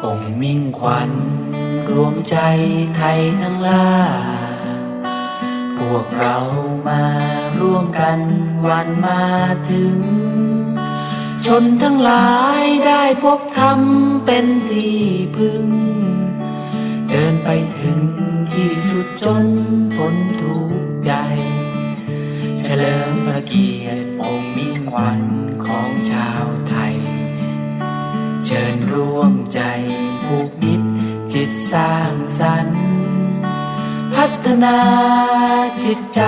ขวัญรวมใจไทยทั้งหลายพวกเรามาร่วมกันวันมาถึง ชนทั้งหลายได้พบธรรมเป็นที่พึ่ง เดินไปถึงที่สุดจนพ้นทุกข์ใจ เฉลิมพระเกียรติองค์มิ่งขวัญของชาว ร่วมใจผูกมิตร จิตสร้างสรรค์ พัฒนาจิตใจ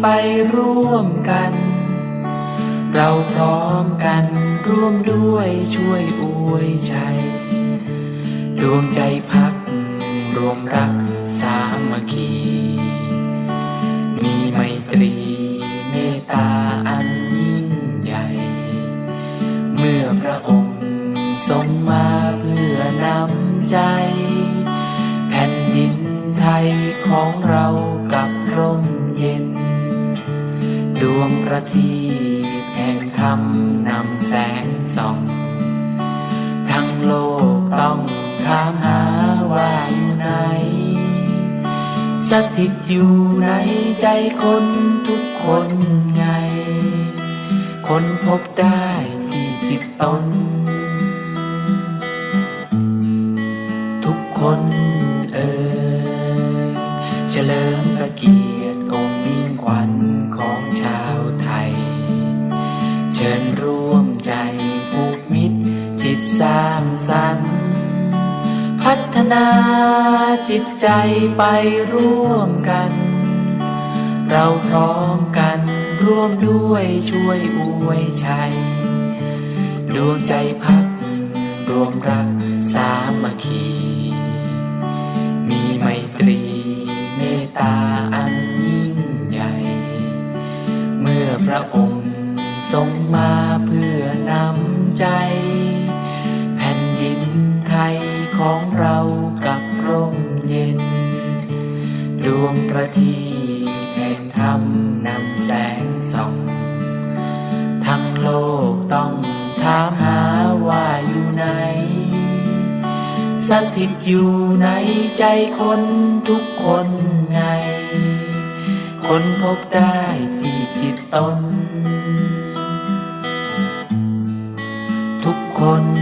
ไปร่วมกัน เราพร้อมกันร่วมด้วยช่วยอวยชัยดวงใจพัก รวมรักสามัคคี มีไมตรีเมตตาอันยิ่งใหญ่ เมื่อพระองค์ทรงมา ใจ แผ่นดินไทยของเรากับร่มเย็น ดวงประทีปแห่งธรรมนำแสงส่อง ทั้งโลกต้องถามหาว่าอยู่ไหน สถิตอยู่ในใจคนทุกคนไง คนพบได้ที่จิตตน คนเอ่ยเฉลิมพระเกียรติองค์มิ่งขวัญของชาวไทย เชิญร่วมใจผูกมิตร จิตสร้างสรรค์พัฒนาจิตใจไปร่วมกัน เราพร้อมกันร่วมด้วยช่วยอวยชัยดวงใจพักรวมรักสามัคคี ทรงมาเพื่อนำใจ แผ่นดินไทยของเรากับร่มเย็น ดวงประทีปแห่งธรรมนำแสงส่อง ทั้งโลกต้องถามหาว่าอยู่ไหน สถิตอยู่ในใจคนทุกคนไง คนพบได้ที่จิตตน คน